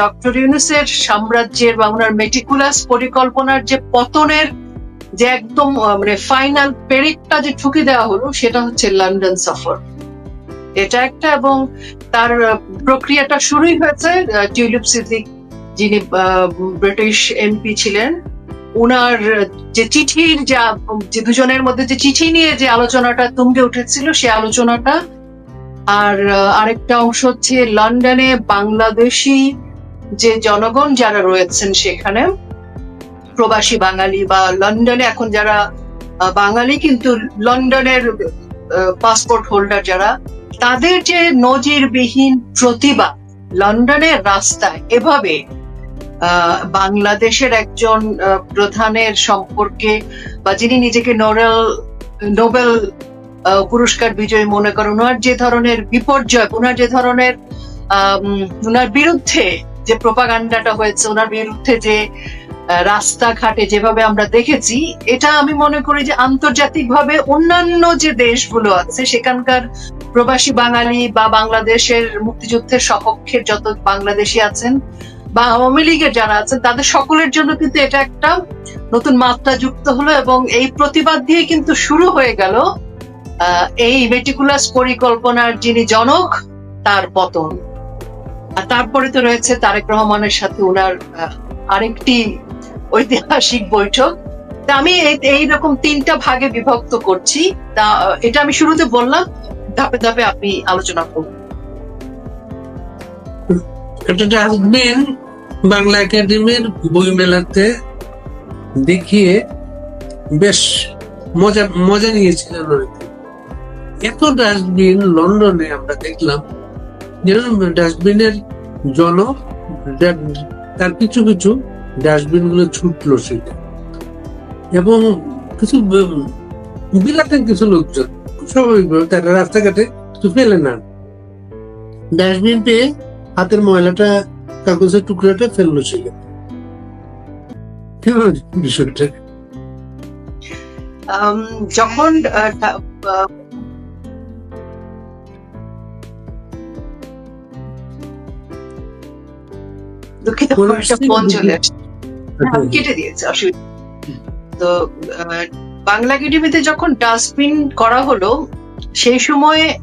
Doctor ইউনুসের সাম্রাজ্যের বা ওনার মেটিকুলাস পরিকল্পনার যে পতনের যে একদম মানে ফাইনাল পেরেকটা যে ঠুকে দেওয়া হলো, সেটা হচ্ছে লন্ডন সফর। এটা একটা এবং তার প্রক্রিয়াটা শুরুই হয়েছে টিউলিপ সিদ্দিক যিনি ব্রিটিশ এমপি ছিলেন, উনার যে চিঠির যা, যে দুজনের মধ্যে যে চিঠি নিয়ে যে আলোচনাটা তুঙ্গে উঠেছিল, সে আলোচনাটা আর আরেকটা অংশ হচ্ছে লন্ডনে বাংলাদেশি যে জনগণ যারা রয়েছেন সেখানে, প্রবাসী বাঙালি বা লন্ডনে এখন যারা বাঙালি কিন্তু লন্ডনের পাসপোর্ট হোল্ডার যারা, তাদের যে নজিরবিহীন প্রতিবাদ লন্ডনের রাস্তায় এভাবে বাংলাদেশের একজন প্রধানের সম্পর্কে বা যিনি নিজেকে নোবেল পুরস্কার বিজয়ী মনে করেন, ওনার যে ধরনের বিপর্যয়, ওনার যে ধরনের ওনার বিরুদ্ধে যে প্রপাগান্ডাটা হয়েছে, ওনার বিরুদ্ধে যে রাস্তাঘাটে যেভাবে আমরা দেখেছি, এটা আমি মনে করি যে আন্তর্জাতিকভাবে অন্যান্য যে দেশগুলো আছে, সেখানকার প্রবাসী বাঙালি বা বাংলাদেশের মুক্তিযুদ্ধের সপক্ষের যত বাংলাদেশি আছেন বা আওয়ামী লীগের যারা আছেন, তাদের সকলের জন্য কিন্তু এটা একটা নতুন মাত্রা যুক্ত হলো এবং এই প্রতিবাদ দিয়ে কিন্তু শুরু হয়ে গেল এই মেটিকুলাস পরিকল্পনার যিনি জনক, তার পতন। আর তারপরে তো রয়েছে তারেক রহমানের সাথে ওনার আরেকটি ঐতিহাসিক বৈঠক। তা আমি এই- এইরকম তিনটা ভাগে বিভক্ত করছি। তা, এটা আমি শুরুতে বললাম, ধাপে ধাপে আপনি আলোচনা করুন। একটা ডাস্টবিন বাংলা একাডেমির বই মেলাতে দেখিয়ে বেশ মজা মজা নিয়েছিলেন অনেকে। এত ডাস্টবিন লন্ডনে আমরা দেখলাম ডাস্টবিনের তার কিছু কিছু ডাস্টবিনগুলো ছুটলো সেটা। এবং কিছু কিছু লোকজন স্বাভাবিকভাবে রাস্তাঘাটে কিছু ফেলে না। ডাস্টবিন পেয়ে হাতের ময়লাটা, কাগজের টুকরাটা ফেলল সেখানে বিষয়টা? যখন দুঃখিত একটা ফোন চলে। আসছে কেটে দিয়েছে অসুবিধা তো বাংলা একাডেমিতে যখন ডাস্টবিন করা হলো সেই সময়ে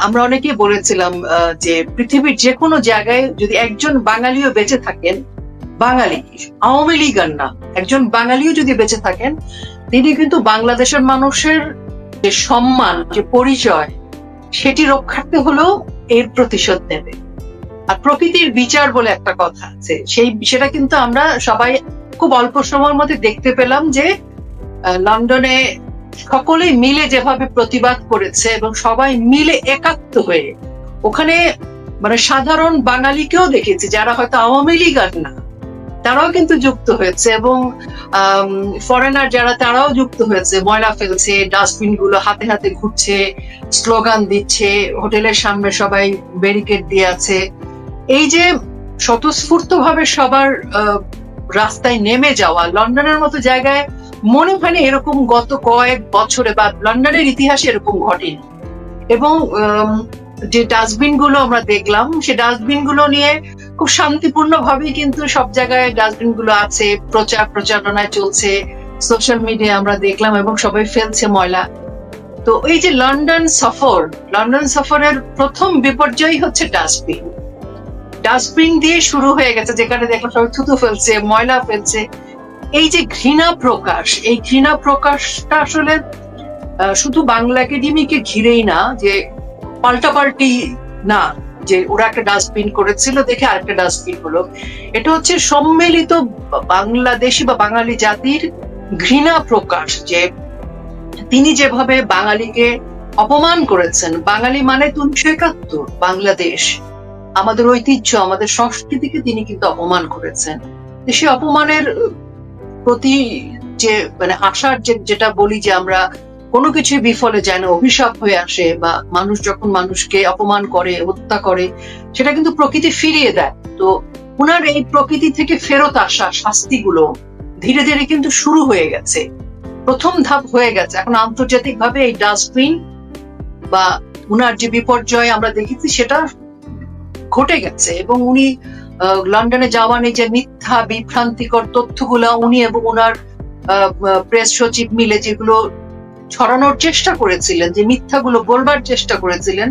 আমরা অনেকেই বলেছিলাম যে পৃথিবীর যে কোনো জায়গায় যদি একজন বাঙালিও বেঁচে থাকেন বাঙালি আওয়ামী লীগ আর না একজন বাঙালিও যদি বেঁচে থাকেন তিনি কিন্তু বাংলাদেশের মানুষের যে সম্মান যে পরিচয় সেটি রক্ষার্থে হলেও এর প্রতিশোধ নেবে আর প্রকৃতির বিচার বলে একটা কথা আছে। সেই সেটা কিন্তু আমরা সবাই খুব অল্প সময়ের মধ্যে দেখতে পেলাম যে লন্ডনে সকলেই মিলে যেভাবে প্রতিবাদ করেছে এবং সবাই মিলে একাত্ম হয়ে ওখানে মানে সাধারণ বাঙালিকেও দেখেছি, যারা হয়তো আওয়ামী লীগ আর না, তারাও কিন্তু যুক্ত হয়েছে এবং ফরেনার যারা তারাও যুক্ত হয়েছে। ময়লা ফেলছে ডাস্টবিনগুলো হাতে হাতে ঘুরছে, স্লোগান দিচ্ছে, হোটেলের সামনে সবাই ব্যারিকেড দিয়ে আছে। এই যে স্বতঃস্ফূর্ত ভাবে সবার রাস্তায় নেমে যাওয়া, লন্ডনের মতো জায়গায় মনে হয় এরকম গত কয়েক বছরে বা লন্ডনের ইতিহাসে এরকম ঘটেনি। এবং যে ডাস্টবিনগুলো আমরা দেখলাম, সে ডাস্টবিনগুলো নিয়ে খুব শান্তিপূর্ণ ভাবেই কিন্তু সব জায়গায় ডাস্টবিনগুলো আছে, প্রচার প্রচারণায় চলছে, সোশ্যাল মিডিয়া আমরা দেখলাম এবং সবাই ফেলছে ময়লা। তো এই যে লন্ডন সফর, লন্ডন সফরের প্রথম বিপর্যয় হচ্ছে ডাস্টবিন। ডাস্টবিন দিয়ে শুরু হয়ে গেছে, যেখানে দেখো সবাই থুতু ফেলছে, ময়লা ফেলছে। এই যে ঘৃণা প্রকাশ, এই ঘৃণা প্রকাশটা আসলে শুধু বাংলা একাডেমিকে ঘিরেই না, যে পাল্টাপাল্টি না, যে ওরা একটা ডাস্টবিন করেছিল, দেখে আরেকটা ডাস্টবিন হলো। এটা হচ্ছে সম্মিলিত বাংলাদেশি বা বাঙালি জাতির ঘৃণা প্রকাশ, যে তিনি যেভাবে বাঙালিকে অপমান করেছেন। বাঙালি মানে তিনশো একাত্তর, বাংলাদেশ। আমাদের ঐতিহ্য, আমাদের সংস্কৃতিকে তিনি কিন্তু অপমান করেছেন। সেই অপমানের প্রতি যে মানে আশার যে, যেটা বলি যে আমরা কোনো কিছু বিফলে যায় না, অভিশাপ হয়ে আসে বা মানুষ যখন মানুষকে অপমান করে, হত্যা করে, সেটা কিন্তু প্রকৃতি ফিরিয়ে দেয়। তো ওনার এই প্রকৃতি থেকে ফেরত আসা শাস্তিগুলো ধীরে ধীরে কিন্তু শুরু হয়ে গেছে। প্রথম ধাপ হয়ে গেছে। এখন আন্তর্জাতিক ভাবে এই ডাস্টবিন বা উনার যে বিপর্যয় আমরা দেখেছি, সেটা ঘটে গেছে এবং উনি লন্ডনে যাওয়া যে মিথ্যা, বিভ্রান্তিকর তথ্যগুলো উনি এবং ওনার প্রেস সচিব মিলে যেগুলো ছড়ানোর চেষ্টা করেছিলেন, যে মিথ্যাগুলো বলবার চেষ্টা করেছিলেন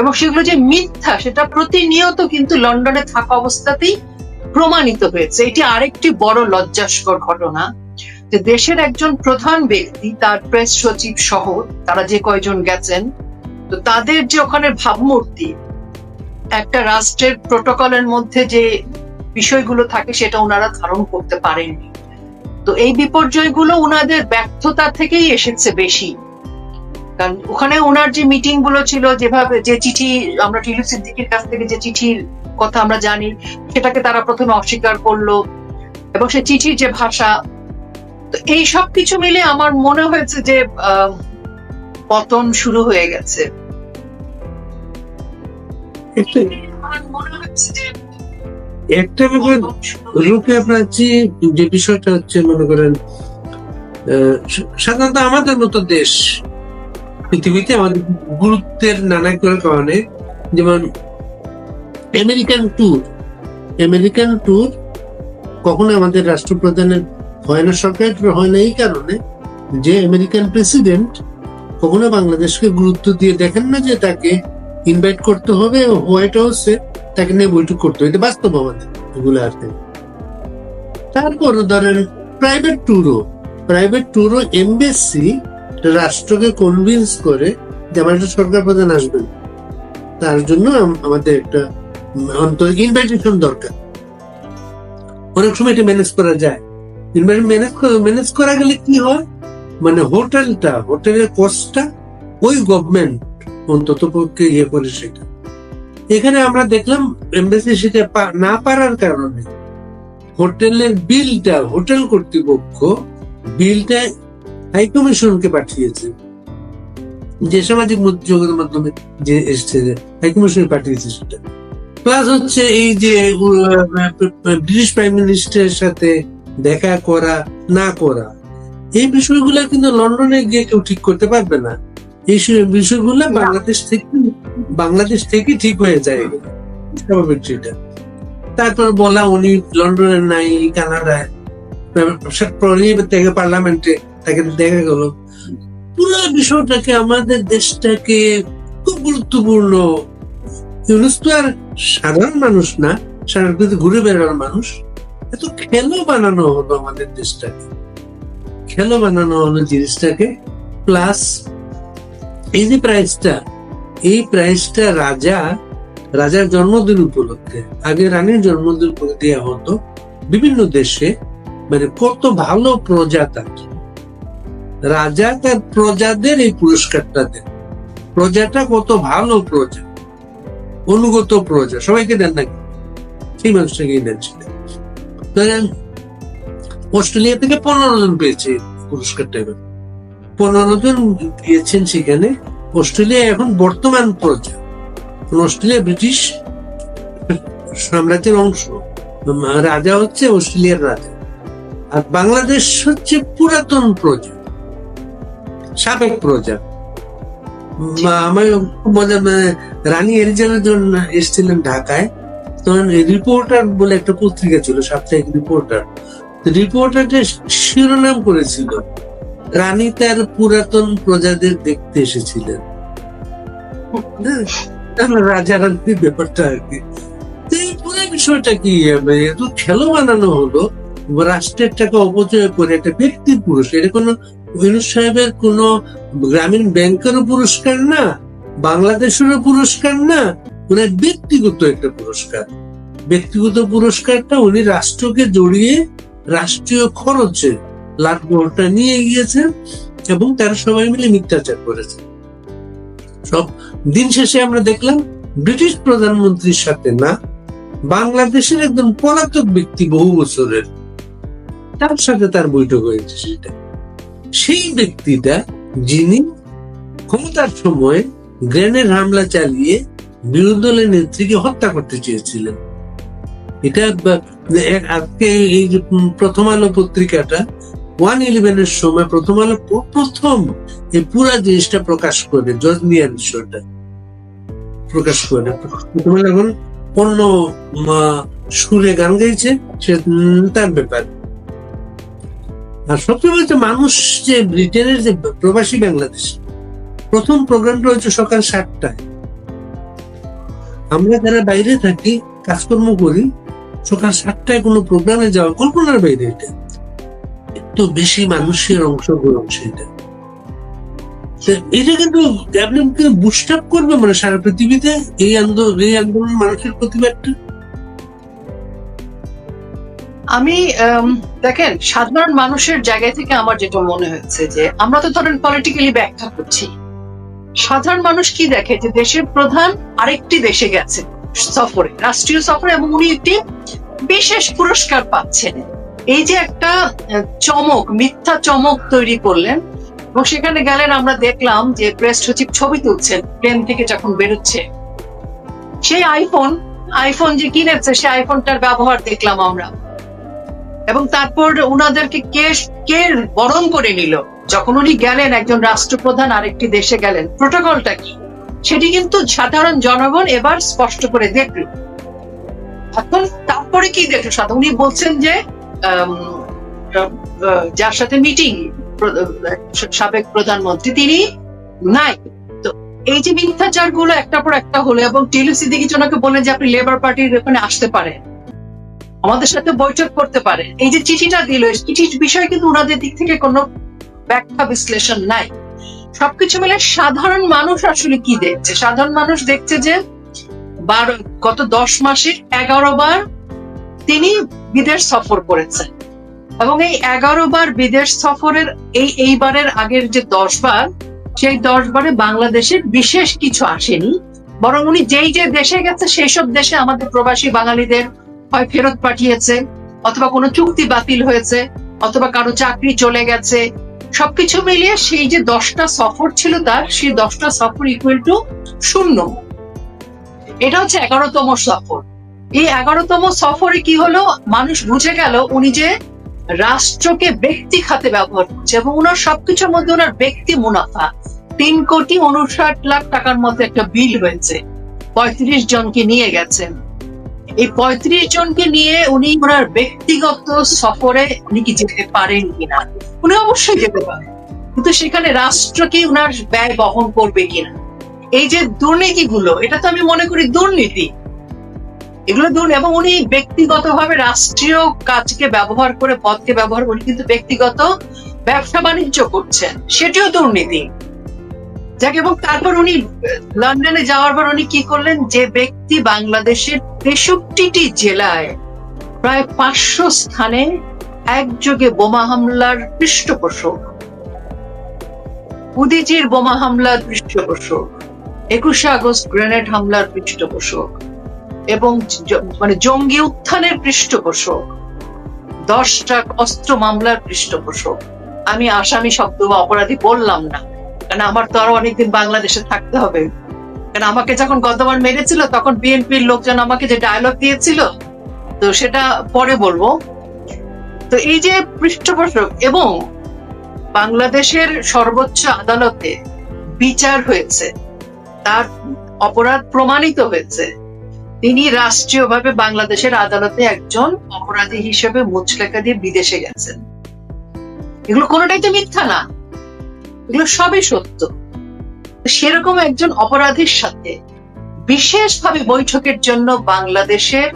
এবং সেগুলো যে মিথ্যা সেটা প্রতিনিয়ত কিন্তু লন্ডনে থাকা অবস্থাতেই প্রমাণিত হয়েছে। এটি আরেকটি বড় লজ্জাস্কর ঘটনা যে দেশের একজন প্রধান ব্যক্তি, তার প্রেস সচিব সহ তারা যে কয়জন গেছেন, তো তাদের যে ওখানে ভাবমূর্তি একটা রাষ্ট্রের প্রোটোকলের মধ্যে যে বিষয়গুলো থাকে সেটা ওনারা ধারণ করতে পারেননি। তো এই বিপর্যয়গুলো ওনাদের ব্যর্থতা থেকেই এসেছে বেশি। কারণ ওখানে ওনার যে মিটিংগুলো ছিল, যেভাবে যে চিঠি, আমরা টিলু সিদ্দিকির কাছ থেকে যে চিঠির কথা আমরা জানি, সেটাকে তারা প্রথমে অস্বীকার করল এবং সে চিঠির যে ভাষা। তো এই সব কিছু মিলে আমার মনে হয়েছে যে পতন শুরু হয়ে গেছে। একটা ব্যাপার শুরু আপনার যে বিষয়টা হচ্ছে, মনে করেন সাধারণত আমাদের মতো দেশ, পৃথিবীতে আমাদের গুরুত্বের নানা করে কারণে, যেমন আমেরিকান ট্যুর আমেরিকান ট্যুর কখনো আমাদের রাষ্ট্রপ্রধানের হয় না tour হয় না, এই কারণে যে আমেরিকান প্রেসিডেন্ট কখনো বাংলাদেশকে গুরুত্ব দিয়ে দেখেন না যে তাকে ইনভাইট করতে হবে হোয়াইট হাউসে তাকে নিয়ে বৈঠক করতে হবে। বাস্তব আমাদের এগুলো আর। তারপর ধরেন প্রাইভেট ট্যুরও প্রাইভেট ট্যুরও এমবেসি রাষ্ট্রকে কনভিন্স করে যে আমার একটা সরকার প্রধান আসবেন তার জন্য আমাদের একটা উম, অন্তত ইনভাইটেশন দরকার। অনেক সময় এটা ম্যানেজ করা যায়। ম্যানেজ ম্যানেজ করা গেলে কি হয়? মানে হোটেলটা হোটেলের কস্টটা ওই গভর্নমেন্ট অন্তত পক্ষে ইয়ে করে সেটা। এখানে আমরা দেখলাম এমবেসি সেটা না পারার কারণে হোটেলের বিলটা, হোটেল কর্তৃপক্ষ বিলটা হাই কমিশনকে পাঠিয়েছে। যে সামাজিক যোগাযোগের মাধ্যমে যে এসছে যে হাই পাঠিয়েছে সেটা। প্লাস হচ্ছে এই যে ব্রিটিশ প্রাইম মিনিস্টারের সাথে দেখা করা, না করা, এই বিষয়গুলো কিন্তু লন্ডনে গিয়ে কেউ ঠিক করতে পারবে না। এই বিষয়গুলো বাংলাদেশ থেকে বাংলাদেশ থেকে ঠিক হয়ে যায় স্বাভাবিক সেটা তারপর বলা উনি লন্ডনে নাই কানাডায়। থেকে পার্লামেন্টে তাকে দেখা গেল। পুরো বিষয়টাকে আমাদের দেশটাকে খুব গুরুত্বপূর্ণ। ইউনুস তো আর সাধারণ মানুষ না সারা ঘুরে বেড়ানোর মানুষ। এত খেলো বানানো হলো আমাদের দেশটাকে। খেলো বানানো হলো জিনিসটাকে প্লাস এই যে প্রাইসটা এই প্রাইসটা রাজা, রাজার জন্মদিন উপলক্ষে, আগে রানীর জন্মদিন উপলক্ষে দেওয়া হতো বিভিন্ন দেশে মানে কত ভালো প্রজা তার রাজা তার প্রজাদের এই পুরস্কারটা দেন। প্রজাটা কত ভালো প্রজা। অনুগত প্রজা। সবাইকে দেন না সেই মানুষটাকেই দেন সেটা। অস্ট্রেলিয়া থেকে পনেরো জন পেয়েছে পুরস্কারটা এবার। সেখানে। অস্ট্রেলিয়া এখন বর্তমান প্রজা। অস্ট্রেলিয়া ব্রিটিশ সাম্রাজ্যের অংশ। রাজা হচ্ছে অস্ট্রেলিয়ার রাজা। আর বাংলাদেশ হচ্ছে পুরাতন প্রজা। সাবেক প্রজা। মানে রানী এলিজাবেথ এসেছিলেন ঢাকায়, তখন রিপোর্টার বলে একটা পত্রিকা ছিল, সাপ্তাহিক রিপোর্টার। রিপোর্টারটা শিরোনাম করেছিল রানী তার পুরাতন প্রজাদের দেখতে এসেছিলেন। রাজা রানীর ব্যাপারটা আর কি। পুরো বিষয়টা কি হবে খেলো বানানো হলো রাষ্ট্রের টাকা অপচয় করে একটা ব্যক্তির পুরস্কার এটা কোনো সাহেবের কোন গ্রামীণ ব্যাংকেরও পুরস্কার না, বাংলাদেশেরও পুরস্কার না ওনার ব্যক্তিগত একটা পুরস্কার। ব্যক্তিগত পুরস্কারটা উনি রাষ্ট্রকে জড়িয়ে রাষ্ট্রীয় খরচে নিয়ে গিয়েছেন এবং তারা সবাই মিলে মিথ্যাচার সব দিন শেষে আমরা দেখলাম ব্রিটিশ প্রধানমন্ত্রীর সাথে না, বাংলাদেশের একজন পলাতক ব্যক্তি বহু বছরের, তার সাথে তার বৈঠক হয়েছে সেটা। সেই ব্যক্তিটা যিনি ক্ষমতার সময় গ্রেনেড হামলা চালিয়ে বিরোধী দলের নেত্রীকে হত্যা করতে চেয়েছিলেন। এটা আজকে এই প্রথম আলো পত্রিকাটা ওয়ান ইলেভেনের সময় প্রথম আলো প্রথম এই পুরা জিনিসটা প্রকাশ করে জজমিয়ার বিষয়টা প্রকাশ করে প্রথম আলো এখন অন্য সুরে গান গাইছে, সে তার ব্যাপার। আর সবচেয়ে বলছে মানুষ যে ব্রিটেনের যে প্রবাসী বাংলাদেশ, প্রথম প্রোগ্রামটা হচ্ছে সকাল সাতটায়। আমরা যারা বাইরে থাকি, কাজকর্ম করি, সকাল সাতটায় কোনো প্রোগ্রামে যাওয়া, কল্পনার বাইরে এটা। একটু বেশি মানুষের অংশগ্রহণ সেটা। তো এটা কিন্তু আপনি বুস্ট করবে মানে সারা পৃথিবীতে এই আন্দোলন এই আন্দোলন মানুষের প্রতিবাদটা। আমি দেখেন, সাধারণ মানুষের জায়গা থেকে আমার যেটা মনে হয়েছে যে, আমরা তো ধরেন পলিটিক্যালি ব্যাখ্যা করছি। সাধারণ মানুষ কি দেখে? যে দেশের প্রধান আরেকটি দেশে গেছে, সফরে, রাষ্ট্রীয় সফরে এবং উনি একটি বিশেষ পুরস্কার পাচ্ছেন। এই যে একটা চমক, মিথ্যা চমক তৈরি করলেন, এবং সেখানে গেলেন, আমরা দেখলাম যে প্রেস সচিব ছবি তুলছেন, প্লেন থেকে যখন বেরোচ্ছে। সেই আইফোন আইফোন যে কিনেছে, সেই আইফোনটার ব্যবহার দেখলাম আমরা। এবং তারপর উনাদেরকে কে কে বরণ করে নিল? যখন উনি গেলেন, একজন রাষ্ট্রপ্রধান আরেকটি দেশে গেলেন, প্রোটোকলটা কি? সেটি কিন্তু সাধারণ জনগণ এবার স্পষ্ট করে দেখল। এখন তারপরে কি দেখল সাধারণ? উনি বলছেন যে যার সাথে মিটিং সাবেক প্রধানমন্ত্রী, তিনি নাই। তো এই যে মিথ্যাচারগুলো একটা পর একটা হলো, এবং টিলু সিদ্দিকি জনকে বললেন যে আপনি লেবার পার্টির ওখানে আসতে পারেন, আমাদের সাথে বৈঠক করতে পারে এই যে চিঠিটা দিল চিঠির বিষয়ে কিন্তু ওনাদের দিক থেকে কোনো ব্যাখ্যা, বিশ্লেষণ নাই। সবকিছু মিলে সাধারণ মানুষ আসলে কি দেখছে? সাধারণ মানুষ দেখছে যে বারো, গত দশ মাসে এগারো বার তিনি বিদেশ সফর করেছেন এবং এই এগারো বার বিদেশ সফরের এই এইবারের আগের যে দশ বার, সেই দশ বারে বাংলাদেশের বিশেষ কিছু আসেনি। বরং উনি যেই যে দেশে গেছে সেই সব দেশে আমাদের প্রবাসী বাঙালিদের হয় ফেরত পাঠিয়েছে, অথবা কোনো চুক্তি বাতিল হয়েছে, অথবা কারও চাকরি চলে গেছে। সবকিছু মিলিয়ে সেই যে দশটা সফর ছিল তার, সেই দশটা সফর ইকুয়াল টু শূন্য। এটা হচ্ছে এগারোতম সফর। এই এগারোতম সফরে কি হলো? মানুষ বুঝে গেল উনি যে রাষ্ট্রকে ব্যক্তি খাতে ব্যবহার করছে এবং ওনার সবকিছুর মধ্যে ওনার ব্যক্তি মুনাফা। তিন কোটি উনষাট লাখ টাকার মতো একটা বিল হয়েছে। পঁয়ত্রিশ জনকে নিয়ে গেছেন। এই পঁয়ত্রিশ জনকে নিয়ে উনি ওনার ব্যক্তিগত সফরে উনি কি যেতে পারেন কিনা? উনি অবশ্যই যেতে পারেন। কিন্তু সেখানে রাষ্ট্র কি উনার ব্যয় বহন করবে কিনা? এই যে দুর্নীতিগুলো, এটা তো আমি মনে করি দুর্নীতি। এগুলো দুর্নীতি এবং উনি ব্যক্তিগতভাবে রাষ্ট্রীয় কাজকে ব্যবহার করে, পদকে ব্যবহার করে কিন্তু ব্যক্তিগত ব্যবসা বাণিজ্য করছেন। সেটিও দুর্নীতি। যাক, এবং তারপর উনি লন্ডনে যাওয়ার পর উনি কি করলেন? যে ব্যক্তি বাংলাদেশের তেষট্টিটি জেলায় প্রায় পাঁচশো স্থানে একযোগে বোমা হামলার পৃষ্ঠপোষক। উদিজির বোমা হামলার পৃষ্ঠপোষক। একুশে আগস্ট গ্রেনেড হামলার পৃষ্ঠপোষক। এবং মানে জঙ্গি উত্থানের পৃষ্ঠপোষক দশটা অস্ত্র মামলার পৃষ্ঠপোষক। আমি আসামি শব্দ বা অপরাধী বললাম না, কারণ আমার তো আরও অনেকদিন বাংলাদেশে থাকতে হবে। কারণ আমাকে যখন গতবার মেরেছিল, তখন বিএনপির লোকজন আমাকে যে ডায়লগ দিয়েছিল, তো সেটা পরে বলব। তো এই যে পৃষ্ঠপোষক এবং বাংলাদেশের সর্বোচ্চ আদালতে বিচার হয়েছে, তার অপরাধ প্রমাণিত হয়েছে তিনি রাষ্ট্রীয়ভাবে বাংলাদেশের আদালতে একজন অপরাধী হিসেবে মুচলেখা দিয়ে বিদেশে গেছেন। এগুলো কোনোটাই তো মিথ্যা না। এগুলো সবই সত্য। সেরকম একজন অপরাধীর সাথে বিশেষভাবে বৈঠকের জন্য বাংলাদেশের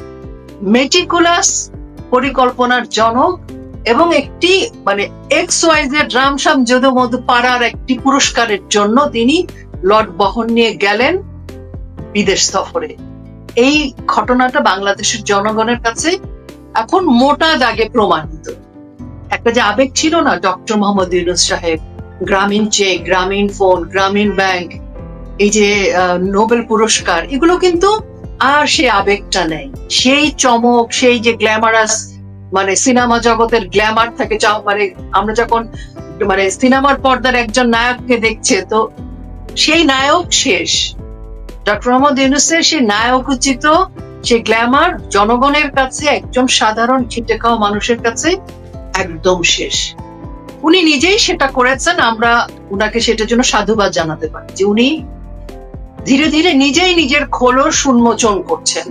মেটিকুলাস পরিকল্পনার জনক এবং একটি মানে এক্স ওয়াইজের রামসাম যদু মধু পাড়ার একটি পুরস্কারের জন্য তিনি লর্ড বহন নিয়ে গেলেন বিদেশ সফরে। এই ঘটনাটা বাংলাদেশের জনগণের কাছে এখন মোটা দাগে প্রমাণিত। একটা যে আবেগ ছিল না, ডক্টর মোহাম্মদ ইউনুস সাহেব, গ্রামীণ চেক, গ্রামীণ ফোন, গ্রামীণ ব্যাংক, এই যে নোবেল পুরস্কার, এগুলো কিন্তু আর সেই আবেগটা নেই। সেই চমক, সেই যে গ্ল্যামারাস মানে সিনেমা জগতের গ্ল্যামার থাকে মানে আমরা যখন মানে সিনেমার পর্দার একজন নায়ককে দেখছে, তো সেই নায়ক শেষ। ডক্টর মোহাম্মদ ইউনুসের সেই নায়ক উচিত, সেই গ্ল্যামার জনগণের কাছে, একজন সাধারণ খেটে খাওয়া মানুষের কাছে একদম শেষ। উনি নিজেই সেটা করেছেন, আমরা উনাকে সেটার জন্য সাধুবাদ জানাতে পারি যে উনি ধীরে ধীরে নিজেই নিজের খোলস উন্মোচন করছেন।